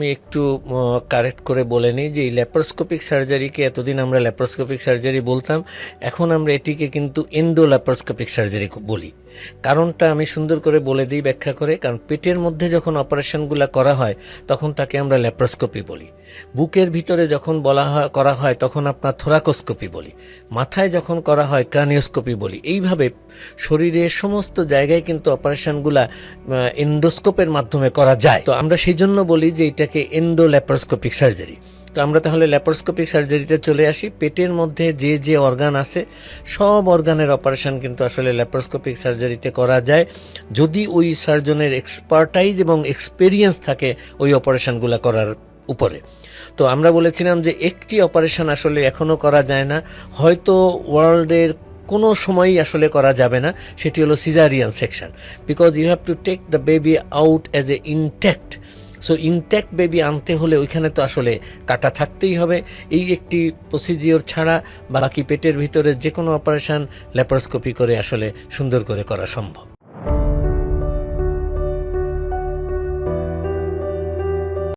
আমি একটু কারেক্ট করে বলে নিই যে এই ল্যাপারোস্কোপিক সার্জারিকে এতদিন আমরা ল্যাপারোস্কোপিক সার্জারি বলতাম, এখন আমরা এটিকে কিন্তু এন্ডো ল্যাপারোস্কোপিক সার্জারি বলি। কারণটা আমি সুন্দর করে বলে দিই ব্যাখ্যা করে, কারণ পেটের মধ্যে যখন অপারেশনগুলো করা হয়, তখন তাকে আমরা ল্যাপারোস্কোপি বলি। বুকের ভিতরে যখন বলা হয়, করা হয়, তখন আপনার থোরাকোস্কোপি বলি। মাথায় যখন করা হয় ক্রানিওস্কোপি বলি। এইভাবে শরীরের সমস্ত জায়গায় কিন্তু অপারেশনগুলা এন্ডোস্কোপের মাধ্যমে করা যায়। তো আমরা সেই জন্য বলি যে এটাকে এন্ডো ল্যাপারোস্কোপিক সার্জারি তো আমরা তাহলে ল্যাপারোস্কোপিক সার্জারিতে চলে আসি। পেটের মধ্যে যে যে অর্গান আছে, সব অর্গানের অপারেশন কিন্তু আসলে ল্যাপারোস্কোপিক সার্জারিতে করা যায়। যদি ওই সার্জনের এক্সপার্টাইজ এবং এক্সপেরিয়েন্স থাকে ওই অপারেশনগুলো করার উপরে। তো আমরা বলেছিলাম যে একটি অপারেশন আসলে এখনও করা যায় না। হয়তো ওয়ার্ল্ডের কোনো সময়ই আসলে করা যাবে না। সেটি হলো caesarean section because you have to take the baby out as a intact so intact baby আনতে হলে ওইখানে তো আসলে কাটা থাকতেই হবে। এই একটি প্রসিজিওর ছাড়া বাকি পেটের ভিতরে যে কোনো অপারেশান ল্যাপারোস্কোপি করে আসলে সুন্দর করে করা সম্ভব।